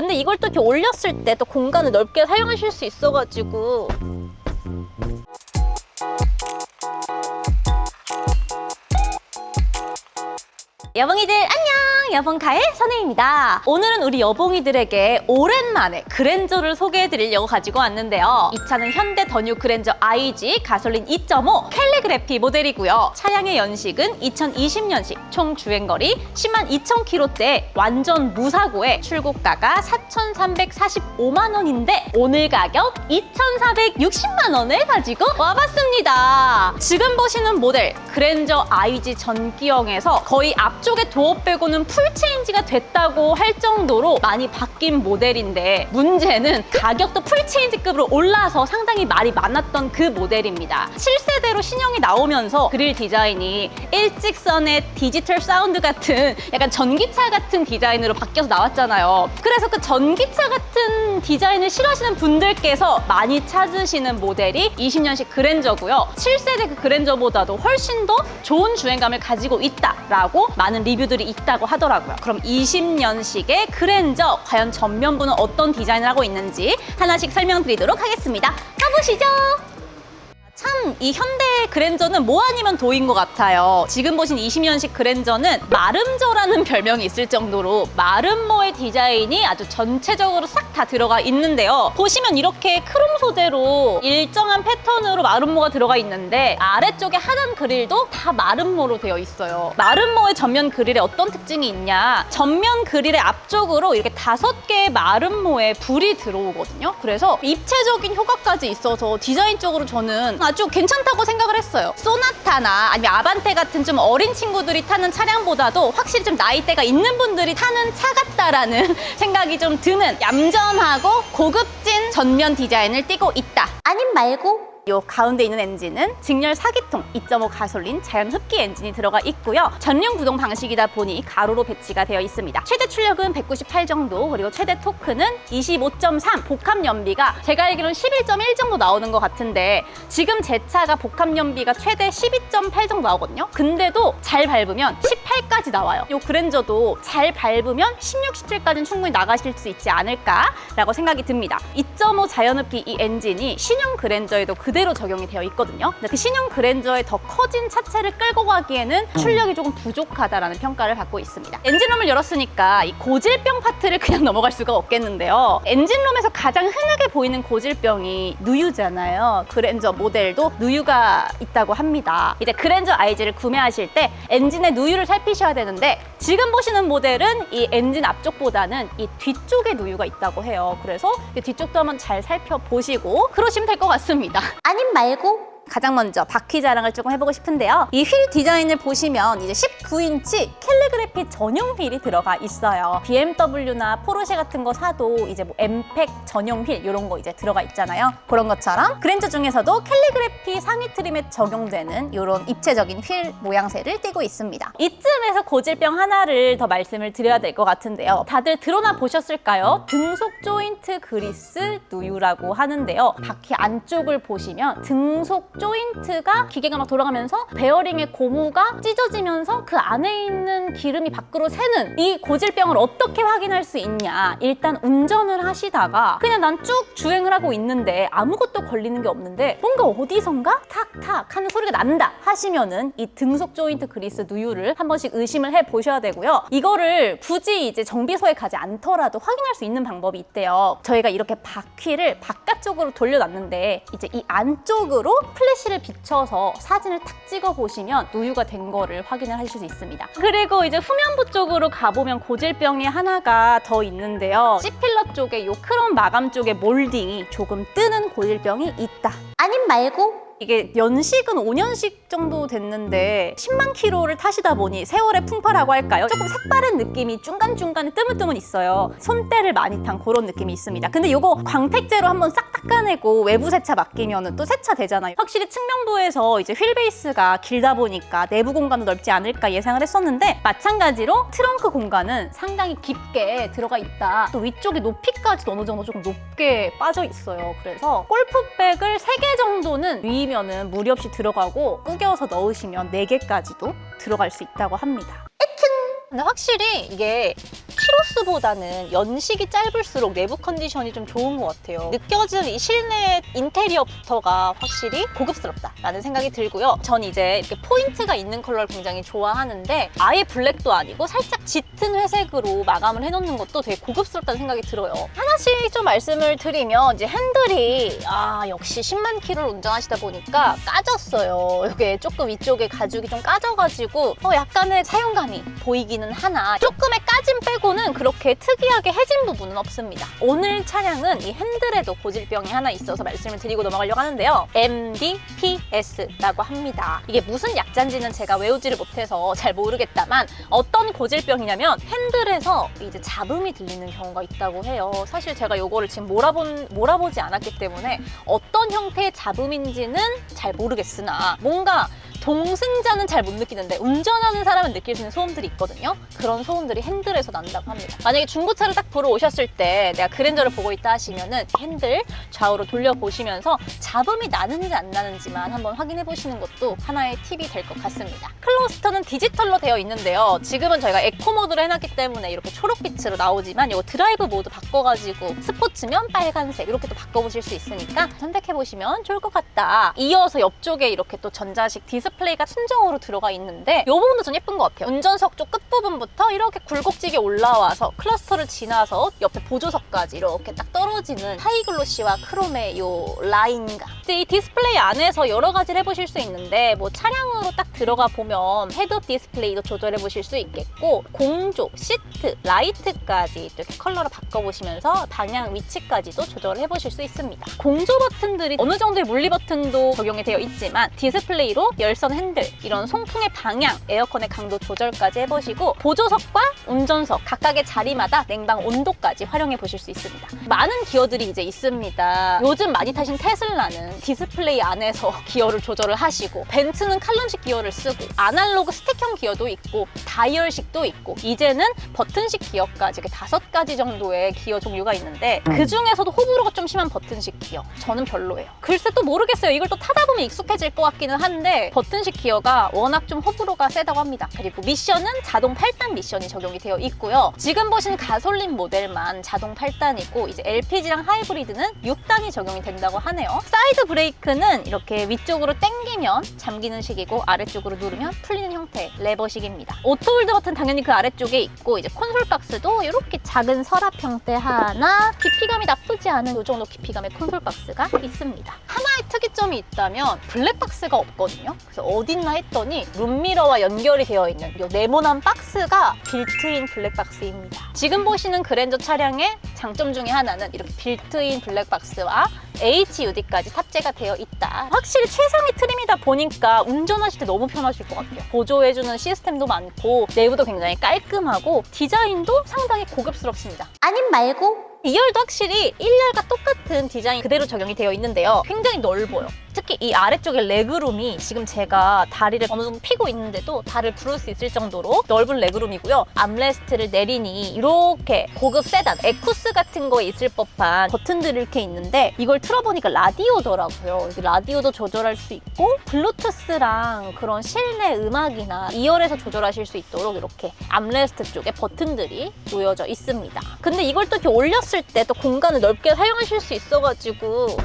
근데 이걸 또 이렇게 올렸을 때 또 공간을 넓게 사용하실 수 있어가지고. 여봉이들 안녕 여봉가의 선혜입니다. 오늘은 우리 여봉이들에게 오랜만에 그랜저를 소개해드리려고 가지고 왔는데요. 이 차는 현대 더뉴 그랜저 IG 가솔린 2.5 캘리그래피 모델이고요. 차량의 연식은 2020년식 총 주행거리 10만 2천 킬로대 완전 무사고에 출고가가 4,345만 원인데 오늘 가격 2,460만 원에 가지고 와봤습니다. 지금 보시는 모델 그랜저 IG 전기형에서 거의 앞쪽에 도어 빼고는 풀 체인지가 됐다고 할 정도로 많이 바뀐 모델인데 문제는 가격도 풀 체인지급으로 올라서 상당히 말이 많았던 그 모델입니다. 7세대로 신형이 나오면서 그릴 디자인이 일직선의 디지털 사운드 같은 약간 전기차 같은 디자인으로 바뀌어서 나왔잖아요. 그래서 그 전기차 같은 디자인을 싫어하시는 분들께서 많이 찾으시는 모델이 20년식 그랜저고요. 7세대 그 그랜저보다도 훨씬 더 좋은 주행감을 가지고 있다라고 많은 리뷰들이 있다고 하더라고요. 그럼 20년식의 그랜저 과연 전면부는 어떤 디자인을 하고 있는지 하나씩 설명드리도록 하겠습니다. 가보시죠. 참 이 현대 그랜저는 뭐 아니면 도인 것 같아요. 지금 보신 20년식 그랜저는 마름저라는 별명이 있을 정도로 마름모의 디자인이 아주 전체적으로 싹 다 들어가 있는데요. 보시면 이렇게 크롬 소재로 일정한 패턴으로 마름모가 들어가 있는데 아래쪽에 하단 그릴도 다 마름모로 되어 있어요. 마름모의 전면 그릴에 어떤 특징이 있냐? 전면 그릴의 앞쪽으로 이렇게 다섯 개의 마름모에 불이 들어오거든요. 그래서 입체적인 효과까지 있어서 디자인적으로 저는 아주 괜찮다고 생각을 했어요. 소나타나 아니면 아반떼 같은 좀 어린 친구들이 타는 차량보다도 확실히 좀 나이대가 있는 분들이 타는 차 같다라는 생각이 좀 드는 얌전하고 고급진 전면 디자인을 띠고 있다. 아님 말고 요 가운데 있는 엔진은 직렬 4기통 2.5 가솔린 자연 흡기 엔진이 들어가 있고요. 전륜 구동 방식이다 보니 가로로 배치가 되어 있습니다. 최대 출력은 198 정도 그리고 최대 토크는 25.3 복합 연비가 제가 알기로는 11.1 정도 나오는 것 같은데 지금 제 차가 복합 연비가 최대 12.8 정도 나오거든요. 근데도 잘 밟으면 18까지 나와요. 요 그랜저도 잘 밟으면 16, 17까지는 충분히 나가실 수 있지 않을까라고 생각이 듭니다. 2.5 자연흡기 이 엔진이 신형 그랜저에도 그대로 적용이 되어 있거든요. 근데 그 신형 그랜저의 더 커진 차체를 끌고 가기에는 출력이 조금 부족하다라는 평가를 받고 있습니다. 엔진룸을 열었으니까 이 고질병 파트를 그냥 넘어갈 수가 없겠는데요. 엔진룸에서 가장 흔하게 보이는 고질병이 누유잖아요. 그랜저 모델도 누유가 있다고 합니다. 이제 그랜저 IG를 구매하실 때 엔진의 누유를 살 피셔야 되는데 지금 보시는 모델은 이 엔진 앞쪽보다는 이 뒤쪽에 누유가 있다고 해요. 그래서 이 뒤쪽도 한번 잘 살펴보시고 그러시면 될 것 같습니다. 아님 말고 가장 먼저 바퀴 자랑을 조금 해보고 싶은데요. 이 휠 디자인을 보시면 이제 19인치 캘리그래피 전용 휠이 들어가 있어요. BMW나 포르쉐 같은 거 사도 이제 뭐 엠팩 전용 휠 이런 거 이제 들어가 있잖아요. 그런 것처럼 그랜저 중에서도 캘리그래피 상위 트림에 적용되는 이런 입체적인 휠 모양새를 띠고 있습니다. 이쯤에서 고질병 하나를 더 말씀을 드려야 될 것 같은데요. 다들 드러나 보셨을까요? 등속 조인트 그리스 누유라고 하는데요. 바퀴 안쪽을 보시면 등속 조인트가 기계가 막 돌아가면서 베어링의 고무가 찢어지면서 그 안에 있는 기름이 밖으로 새는 이 고질병을 어떻게 확인할 수 있냐. 일단 운전을 하시다가 그냥 난 쭉 주행을 하고 있는데 아무것도 걸리는 게 없는데 뭔가 어디선가 탁탁 하는 소리가 난다 하시면은 이 등속 조인트 그리스 누유를 한 번씩 의심을 해 보셔야 되고요. 이거를 굳이 이제 정비소에 가지 않더라도 확인할 수 있는 방법이 있대요. 저희가 이렇게 바퀴를 바깥쪽으로 돌려놨는데 이제 이 안쪽으로 플 래시를 비춰서 사진을 탁 찍어 보시면 누유가 된 거를 확인을 하실 수 있습니다. 그리고 이제 후면부 쪽으로 가보면 고질병이 하나가 더 있는데요. C필러 쪽에 요 크롬 마감 쪽에 몰딩이 조금 뜨는 고질병이 있다. 아님 말고 이게 연식은 5년씩 정도 됐는데 10만 킬로를 타시다 보니 세월의 풍파라고 할까요? 조금 색다른 느낌이 중간중간에 뜨문뜨문 있어요. 손때를 많이 탄 그런 느낌이 있습니다. 근데 이거 광택제로 한번 싹 닦아내고 외부 세차 맡기면 또 세차 되잖아요. 확실히 측면부에서 이제 휠 베이스가 길다 보니까 내부 공간도 넓지 않을까 예상을 했었는데 마찬가지로 트렁크 공간은 상당히 깊게 들어가 있다. 또 위쪽에 높이까지 어느 정도 조금 높게 빠져 있어요. 그래서 골프백을 3개 정도는 위 면은 무리 없이 들어가고 구겨서 넣으시면 4개까지도 들어갈 수 있다고 합니다. 근데 확실히 이게 키로수보다는 연식이 짧을수록 내부 컨디션이 좀 좋은 것 같아요. 느껴지는 이 실내 인테리어부터가 확실히 고급스럽다라는 생각이 들고요. 전 이제 이렇게 포인트가 있는 컬러를 굉장히 좋아하는데 아예 블랙도 아니고 살짝 짙은 회색으로 마감을 해놓는 것도 되게 고급스럽다는 생각이 들어요. 하나씩 좀 말씀을 드리면 이제 핸들이 아 역시 10만 킬로를 운전하시다 보니까 까졌어요. 이게 조금 위쪽에 가죽이 좀 까져가지고 어, 약간의 사용감이 보이기는 하나 조금의 까짐 빼고는 그렇게 특이하게 해진 부분은 없습니다. 오늘 차량은 이 핸들에도 고질병이 하나 있어서 말씀을 드리고 넘어가려고 하는데요. MDPS라고 합니다. 이게 무슨 약자인지는 제가 외우지를 못해서 잘 모르겠다만 어떤 고질병이냐면 핸들에서 이제 잡음이 들리는 경우가 있다고 해요. 사실 제가 이거를 지금 몰아본, 몰아보지 않았기 때문에 어떤 형태의 잡음인지는 잘 모르겠으나 뭔가 동승자는 잘 못 느끼는데 운전하는 사람은 느낄 수 있는 소음들이 있거든요. 그런 소음들이 핸들에서 난다고 합니다. 만약에 중고차를 딱 보러 오셨을 때 내가 그랜저를 보고 있다 하시면은 핸들 좌우로 돌려보시면서 잡음이 나는지 안 나는지만 한번 확인해 보시는 것도 하나의 팁이 될 것 같습니다. 클로스터는 디지털로 되어 있는데요. 지금은 저희가 에코 모드로 해놨기 때문에 이렇게 초록빛으로 나오지만 이거 드라이브 모드 바꿔가지고 스포츠면 빨간색 이렇게 또 바꿔보실 수 있으니까 선택해 보시면 좋을 것 같다. 이어서 옆쪽에 이렇게 또 전자식 디스플레이 가 순정으로 들어가 있는데 이 부분도 좀 예쁜 것 같아요. 운전석 쪽 끝부분부터 이렇게 굴곡지게 올라와서 클러스터를 지나서 옆에 보조석까지 이렇게 딱 떨어지는 하이글로시와 크롬의 이 라인감. 이 디스플레이 안에서 여러 가지를 해보실 수 있는데 뭐 차량으로 딱 들어가 보면 헤드업 디스플레이도 조절해 보실 수 있겠고 공조, 시트, 라이트까지 이렇게 컬러를 바꿔보시면서 방향 위치까지도 조절해 보실 수 있습니다. 공조 버튼들이 어느 정도의 물리 버튼도 적용이 되어 있지만 디스플레이로 열선 핸들, 이런 송풍의 방향, 에어컨의 강도 조절까지 해보시고 보조석과 운전석 각각의 자리마다 냉방 온도까지 활용해 보실 수 있습니다. 많은 기어들이 이제 있습니다. 요즘 많이 타신 테슬라는 디스플레이 안에서 기어를 조절을 하시고 벤츠는 칼럼식 기어를 쓰고 아날로그 스택형 기어도 있고 다이얼식도 있고 이제는 버튼식 기어까지 이렇게 다섯 가지 정도의 기어 종류가 있는데 그 중에서도 호불호가 좀 심한 버튼식 기어 저는 별로예요. 글쎄 또 모르겠어요. 이걸 또 타다 보면 익숙해질 것 같기는 한데 버튼 식 기어가 워낙 좀 호불호가 세다고 합니다. 그리고 미션은 자동 8단 미션이 적용이 되어 있고요. 지금 보신 가솔린 모델만 자동 8단이고 이제 LPG랑 하이브리드는 6단이 적용이 된다고 하네요. 사이드 브레이크는 이렇게 위쪽으로 당기면 잠기는 식이고 아래쪽으로 누르면 풀리는 형태의 레버식입니다. 오토홀드 버튼 당연히 그 아래쪽에 있고 이제 콘솔 박스도 이렇게 작은 서랍 형태 하나 깊이감이 나쁘지 않은 이 정도 깊이감의 콘솔 박스가 있습니다. 하나의 특이점이 있다면 블랙박스가 없거든요. 그래서 어딨나 했더니 룸미러와 연결이 되어 있는 이 네모난 박스가 빌트인 블랙박스입니다. 지금 보시는 그랜저 차량의 장점 중에 하나는 이렇게 빌트인 블랙박스와 HUD까지 탑재가 되어 있다. 확실히 최상위 트림이다 보니까 운전하실 때 너무 편하실 것 같아요. 보조해주는 시스템도 많고 내부도 굉장히 깔끔하고 디자인도 상당히 고급스럽습니다. 아님 말고 2열도 확실히 1열과 똑같은 디자인 그대로 적용이 되어 있는데요. 굉장히 넓어요. 특히 이 아래쪽에 레그룸이 지금 제가 다리를 어느 정도 피고 있는데도 다리를 부를 수 있을 정도로 넓은 레그룸이고요. 암레스트를 내리니 이렇게 고급 세단, 에쿠스 같은 거에 있을 법한 버튼들이 이렇게 있는데 이걸 틀어보니까 라디오더라고요. 라디오도 조절할 수 있고 블루투스랑 그런 실내 음악이나 2열에서 조절하실 수 있도록 이렇게 암레스트 쪽에 버튼들이 놓여져 있습니다. 근데 이걸 또 이렇게 올렸을 때 또 공간을 넓게 사용하실 수 있어가지고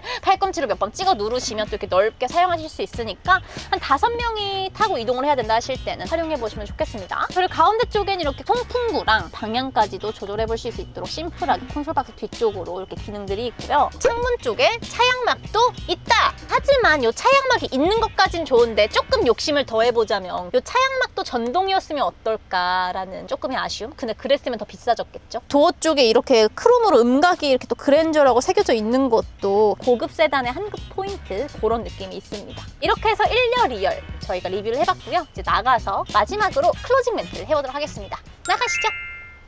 팔꿈치로 몇 번 찍어 누르시면 또 이렇게 넓게 사용하실 수 있으니까 한 다섯 명이 타고 이동을 해야 된다 하실 때는 활용해 보시면 좋겠습니다. 그리고 가운데 쪽엔 이렇게 통풍구랑 방향까지도 조절해 보실 수 있도록 심플하게 콘솔 박스 뒤쪽으로 이렇게 기능들이 있고요. 창문 쪽에 차양막도 있다. 하지만 이 차양막이 있는 것까진 좋은데 조금 욕심을 더 해보자면 이 차양막도 전동이었으면 어떨까라는 조금의 아쉬움. 근데 그랬으면 더 비싸졌겠죠. 도어 쪽에 이렇게 크롬으로 음각이 이렇게 또 그랜저라고 새겨져 있는 것도 고급 세단의 한급 포인트 그런 느낌이 있습니다. 이렇게 해서 1열, 2열 저희가 리뷰를 해봤고요. 이제 나가서 마지막으로 클로징 멘트를 해보도록 하겠습니다. 나가시죠.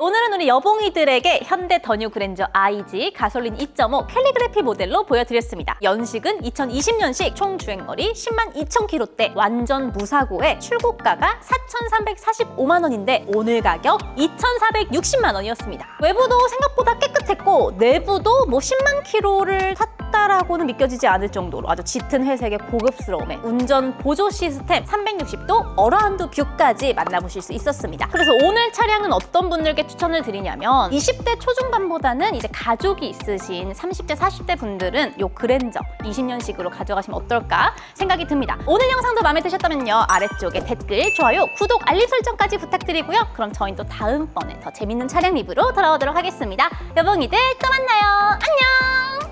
오늘은 우리 여봉이들에게 현대 더뉴 그랜저 IG 가솔린 2.5 캘리그래피 모델로 보여드렸습니다. 연식은 2020년식 총 주행거리 10만 2천 킬로대 완전 무사고에 출고가가 4,345만 원인데 오늘 가격 2,460만 원이었습니다. 외부도 생각보다 깨끗했고 내부도 뭐 10만 킬로를 탔 샀다라고는 믿겨지지 않을 정도로 아주 짙은 회색의 고급스러움에 운전 보조 시스템 360도 어라운드 뷰까지 만나보실 수 있었습니다. 그래서 오늘 차량은 어떤 분들께 추천을 드리냐면 20대 초중반보다는 이제 가족이 있으신 30대, 40대 분들은 요 그랜저 20년식으로 가져가시면 어떨까 생각이 듭니다. 오늘 영상도 마음에 드셨다면요. 아래쪽에 댓글, 좋아요, 구독, 알림 설정까지 부탁드리고요. 그럼 저희는 또 다음번에 더 재밌는 차량 리뷰로 돌아오도록 하겠습니다. 여봉이들 또 만나요. 안녕!